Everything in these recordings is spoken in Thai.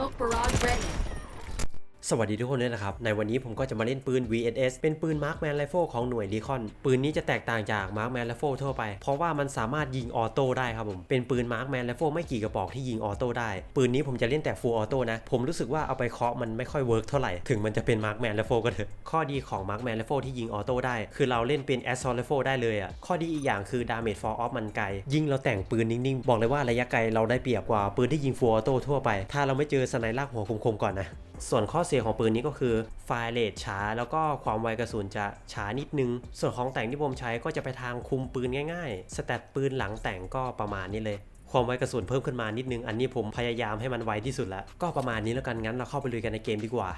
Smoke barrage ready. สวัสดีทุกคนด้วยนะครับ ในวันนี้ผมก็จะมาเล่นปืน VSS เป็นปืน Markman Rifle ของหน่วย Recon ปืนนี้จะแตกต่างจาก Markman Rifle ทั่วไป เพราะว่ามันสามารถยิงออโต้ได้ครับผม เป็นปืน Markman Rifle ไม่กี่กระบอกที่ยิงออโต้ได้ ปืนนี้ผมจะเล่นแต่ Full Auto นะ ผมรู้สึกว่าเอาไปเคาะมันไม่ค่อยเวิร์กเท่าไหร่ ถึงมันจะเป็น Markman Rifle ก็เถอะ ข้อดีของ Markman Rifle ที่ยิงออโต้ได้ คือเราเล่นเป็น Assault Rifle ได้เลยอะ ข้อดีอีกอย่างคือ Damage fall off มันไกล ยิงเราแต่งปืนนิ่งๆ บอกเลยว่าระยะไกลเราได้เปรียบกว่าปืนที่ยิง Full Auto ทั่วไป ถ้าเราไม่เจอสไนลากหัวคมๆก่อนนะ ส่วนข้อเสียของปืนนี้ก็คือไฟเรทช้า แล้วก็ความไวกระสุนจะช้านิดนึง ส่วนของแต่งที่ผมใช้ก็จะไปทางคุมปืนง่ายๆ สแตตปืนหลังแต่งก็ประมาณนี้เลย ความไวกระสุนเพิ่มขึ้นมานิดนึง อันนี้ผมพยายามให้มันไวที่สุดแล้ว ก็ประมาณนี้แล้วกันงั้นเราเข้าไปลุยกันในเกมดีกว่า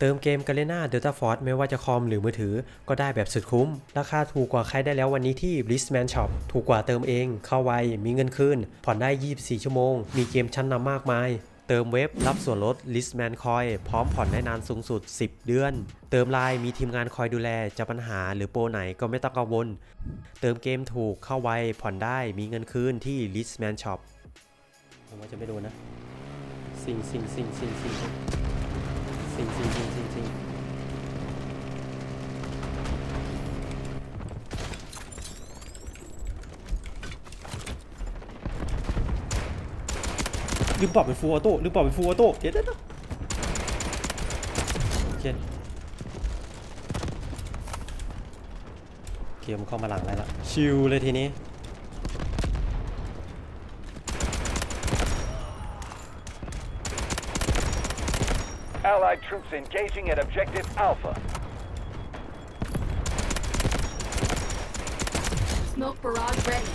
เติมเกม g a l e n a Delta Force ไม่ว่าจะคอมหรือมือถือก็ได้แบบสุดคุ้ม ราคาถูกกว่าใครได้แล้ววันนี้ที่ Blissman Shop ถูกกว่าเติมเอง เข้าไว มีเงินคืน ผ่อนได้ 24 ชั่วโมง มีเกมชั้นนำมากมาย เติมเว็บรับส่วนลด Listman Coin พร้อมผ่อนได้นานสูงสุด 10 เดือน เติมไลน์มีทีมงานคอยดูแลจะปัญหาหรือโปรไหนก็ไม่ต้องกังวล เติมเกมถูกเข้าไวผ่อนได้มีเงินคืนที่ Listman Shop ผมว่าจะไม่โดนนะ สิ่งสิ่งสิ่งสิ่งสิงสิงสิงสิงสิงสิง ลืมปรับเป็นฟูลออโต้ลืมปรับเป็นฟูลออโต้เดี๋ยวเดี๋ยวเดี๋ยวโอเคโอเคมันเข้ามาหลังได้ละชิลเลยทีนี้ Allied troops engaging at objective Alpha. Smoke barrage ready.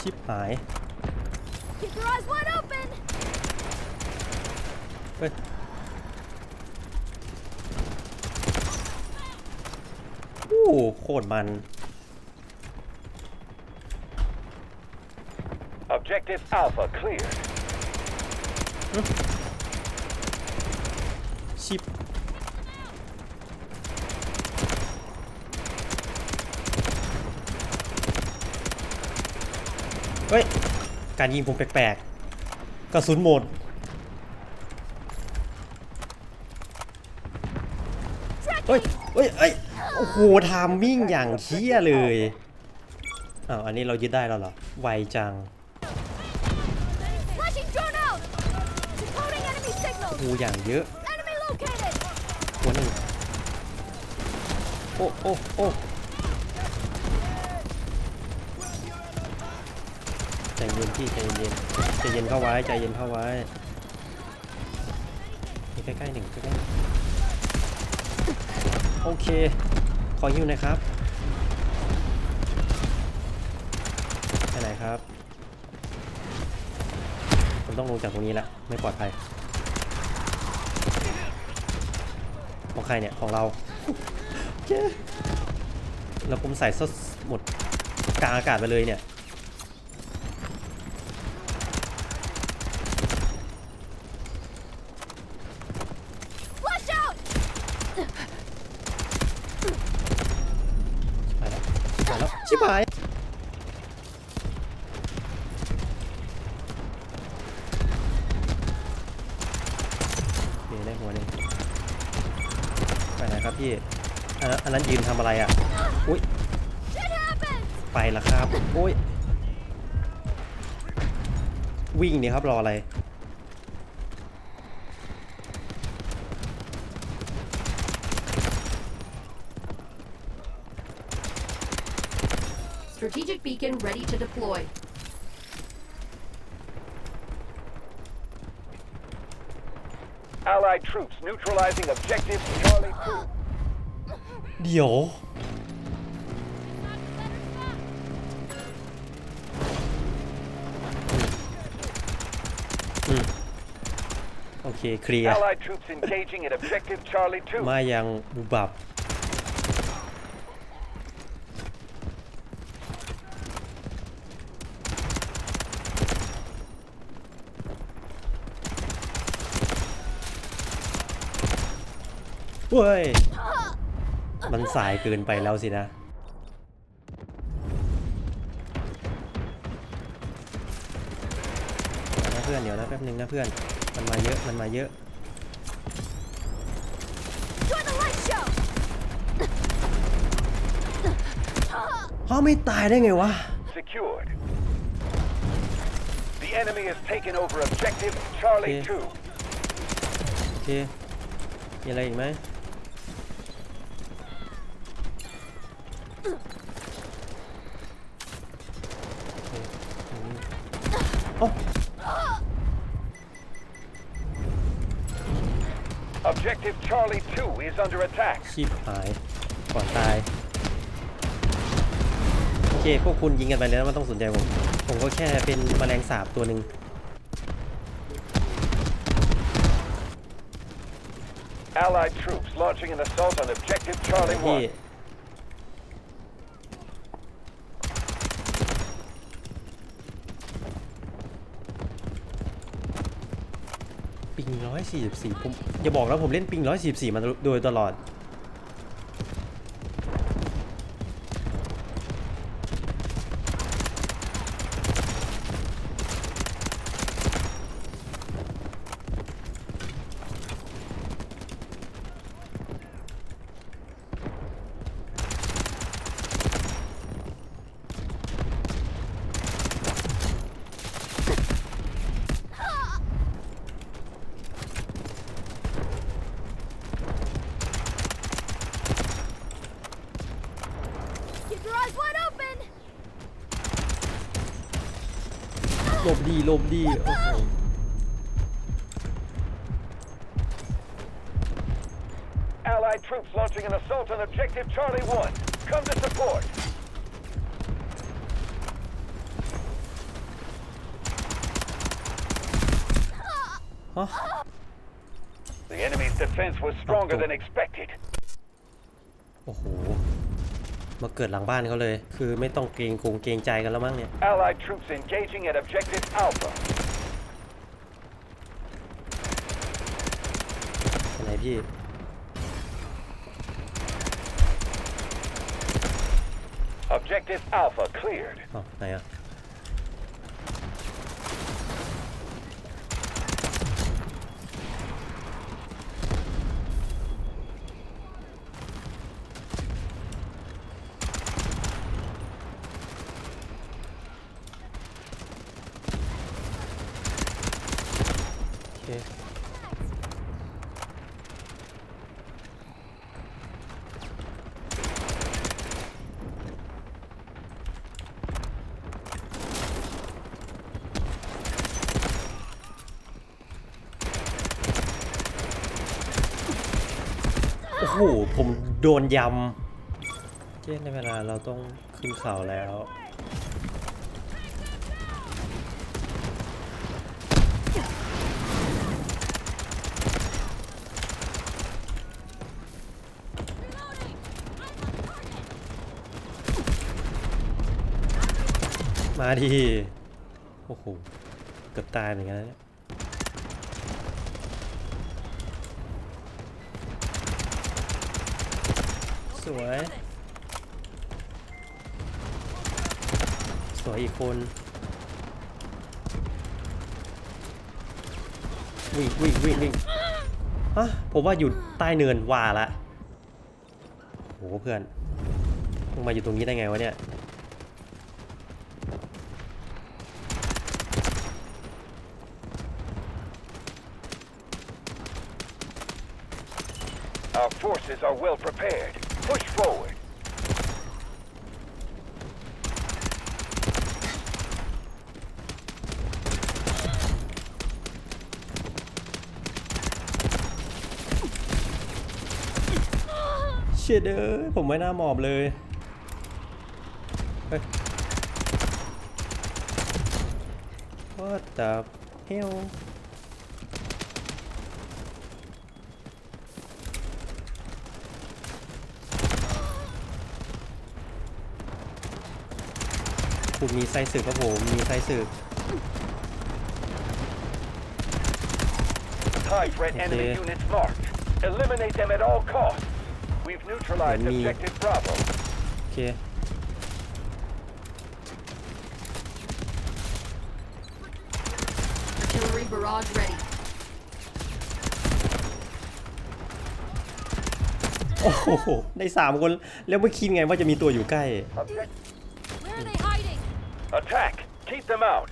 ชิปหาย Keep your eyes wide open. เฮ้ย โอ้โหโคตรมัน Objective Alpha cleared. ชิป เฮ้ย การยิงผมแปลกๆกระสุนหมดเฮ้ยเฮ้ยเฮ้ยโอ้โหทามมิ่งอย่างเชี่ยเลยอ้าวอันนี้เรายึดได้แล้วเหรอ ไวจัง Flashing drone out. Decoding enemy signals. กูอย่างเยอะหัวหนึ่งโอ้โอ้โอ้ ใจเย็นพี่ใจเย็นใจเย็นเข้าไว้ใจเย็นเข้าไว้นี่ใกล้ๆหนึ่งใกล้ๆหนึ่งโอเค ขอฮิวน่อยครับไปไหนครับผมต้องลงจากตรงนี้ละไม่ปลอดภัยของใครเนี่ยของเราโอเคแล้วผมใส่สดหมดกลางอากาศไปเลยเนี่ย Flash out. ไป แล้วไปแล้วชิบหายโอเคได้หัวนึ่ไปไหนครับพี่อันนั้นอันนั้นยืนทำอะไรอะอุ้ยไปละครับโอ้ยวิ่งเนี่ยครับรออะไร Strategic beacon ready to deploy. Allied troops neutralizing objective Charlie 2. เดี๋ยว อืม โอเค เคลียร์ Allied troops engaging at objective Charlie 2. มายังบุบับ เว้ย มันสายเกินไปแล้วสินะพื่อนเดี๋ยวนะแป๊บนึงนะเพื่อน มันมาเยอะ มันมาเยอะ Join the light show! เขาไม่ตายได้ไงวะ Secured. The enemy has taken over objective Charlie Okay. 2. โอเค มีอะไรอีกไหม Objective Charlie 2 is under attack. ชีพหาย ก่อนตาย โอเค พวกคุณยิงกันไปแล้วไม่ต้องสนใจผม ผมก็แค่เป็นแมลงสาบตัวหนึ่ง Allied troops launching an assault on objective Charlie ที่ 1. ปิงร้อยสี่สิบสี่ผมอย่าบอกแล้วผมเล่นปิงร้อยสี่สี่มาโดยตลอด Keep your eyes wide open! หลบ ดีหลบดีโอ้โห Allied troops launching an assault on objective Charlie 1. Come to support. ฮะ The enemy's defense was stronger Okay. than expected. โอ้โห มาเกิดหลังบ้านเขาเลย คือไม่ต้องเกรงกงเกรงใจกันแล้วมั้งเนี่ย Allied troops engaging at objective Alpha. ไหนพี่ Objective Alpha cleared. อ๋อไหนอะ หผมโดนยำเจ๊ในเวลาเราต้องขึ้นเขาแล้ว มาดีโอ้โห เกือบตายเหมือนกันนะเนี่ย ส วย สวยอีกคนวิ่งวิ่งวิ่งวิ่งฮะผมว่าอยู่ใต้เนินว่าละโหเพื่อนมึงมาอยู่ตรงนี้ได้ไงวะเนี่ย Our forces are well prepared. Push forward. เชียเด้อผมไม่น่าหมอบเลย เฮ้ย What the hell คุณมีไส้ศึกครับผม มีไส้ศึก High threat enemy Okay. units marked. Eliminate them at all costs. We've neutralized Let me- objective Bravo. โอเค Artillery barrage ready. โอ้โห ได้สามคน แล้วไม่คิดไงว่าจะมีตัวอยู่ใกล้ Object- Where are they hiding? Attack! Keep them out!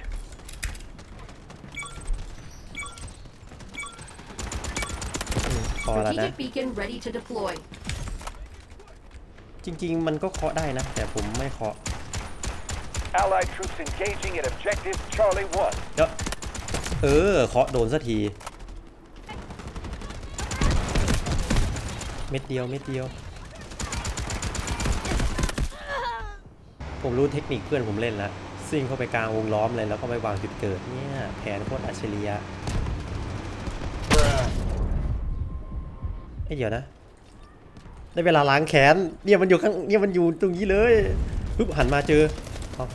พอแล้วนะ Strategic beacon ready to deploy. จริง ๆ มันก็เคาะได้นะ แต่ผมไม่เคาะ Allied troops engaging at objective Charlie 1. เดี๋ยวเออเคาะโดนสักที เม็ดเดียวเม็ดเดียว ผมรู้เทคนิคเพื่อนผมเล่นแล้ว ซิ่งเข้าไปกลางวงล้อมเลยแล้วก็ไปวางจุดเกิดเนี่ยแผนโคตรอัจฉริยะไอ้เดี๋ยวนะได้เวลาล้างแขนเนี่ยมันอยู่ข้างเนี่ยมันอยู่ตรงนี้เลยปึ๊บหันมาเจอเอา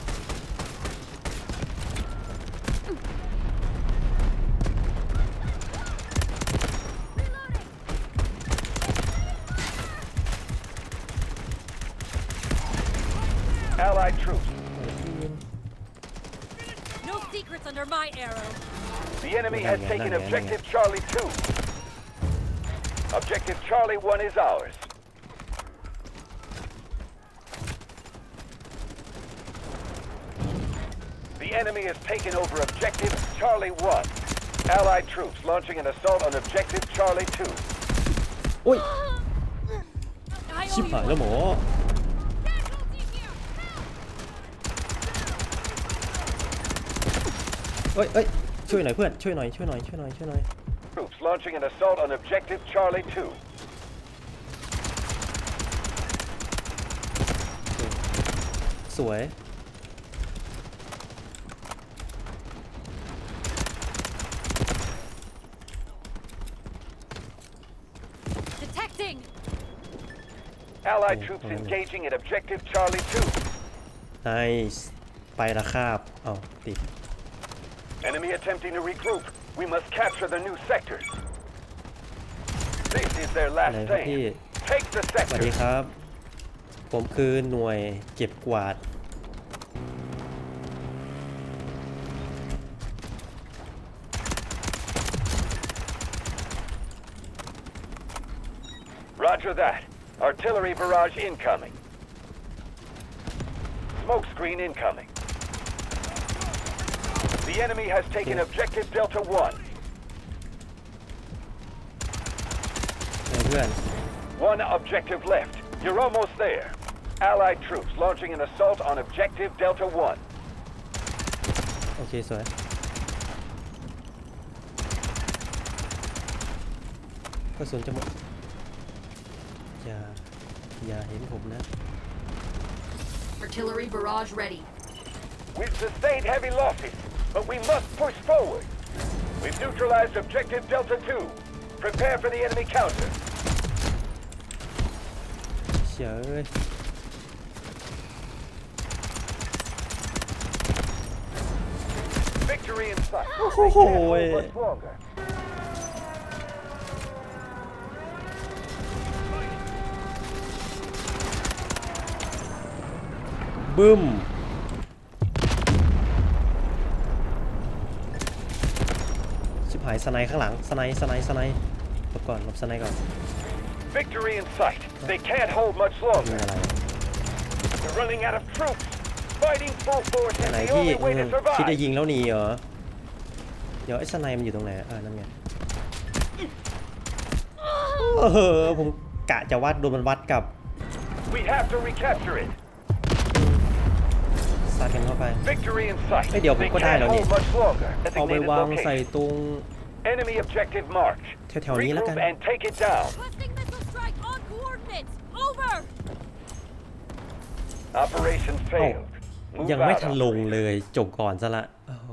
under my arrow. The enemy has taken objective Charlie 2. Objective Charlie 1 is ours. The enemy has taken over objective Charlie 1. Allied troops launching an assault on objective Charlie 2. 喂，切牌啦冇。เอ้ยเอ้ยช่วยหน่อยเพื่อนช่วยหน่อยช่วยหน่อยช่วยหน่อยช่วยหน่อย Troops launching an assault on objective Charlie 2. สวย Detecting. Allied Oh, troops oh, yeah. engaging at objective Charlie 2. ไนส์ไปละคาบเอาติด Enemy attempting to regroup. We must capture the new sectors. This is their อะไร last ครับพี่ stand. Take the สวัสดี sector. ครับ ผมคือหน่วยเก็บกวาด Roger that. Artillery barrage incoming. Smoke screen incoming. The enemy has taken objective Delta 1. เออเพื่อน One objective left. You're almost there. Allied troops launching an assault on objective Delta 1. โอเค สวย กระสุนจะหมด อย่า อย่าเห็นผมนะ Artillery barrage ready. We've sustained heavy losses, but we must push forward. We've neutralized objective Delta 2. Prepare for the enemy counter. เฉยเอ้ย Victory in sight. Oh, They can't hold boy. much longer. บึ้ม ายสไนด์ข้างหลังสไนด์สไนด์สไนด์หลบก่อนหลบสไนด์ก่อน Victory in sight. They can't hold much ยิง longer. อะไร They're running out of troops. Fighting full force อั is นไหน the ที่ only เอ way อ to คิดจะ survive. ยิงแล้วหนีเหรอ เดี๋ยวไอ้สไนด์มันอยู่ตรงไหนเออนั่นไงเออผมกะจะวัดโดนมันวัดกับ We have to recapture it. ซัดกันเข้าไป Victory in sight. เอ้ยเดี๋ยวผม They ก็ได้ can't แล้วนี่ hold much longer. เอาไป Designated วางใส่ location. ตรง Enemy objective marked. แถวๆนี้แล้วกัน Regroup and take it down. Requesting missile strike on coordinates. Over. Operation เอ้า failed. Move ยังไม่ out, ทันลง operator. เลยจบก่อนซะละ โอ้โห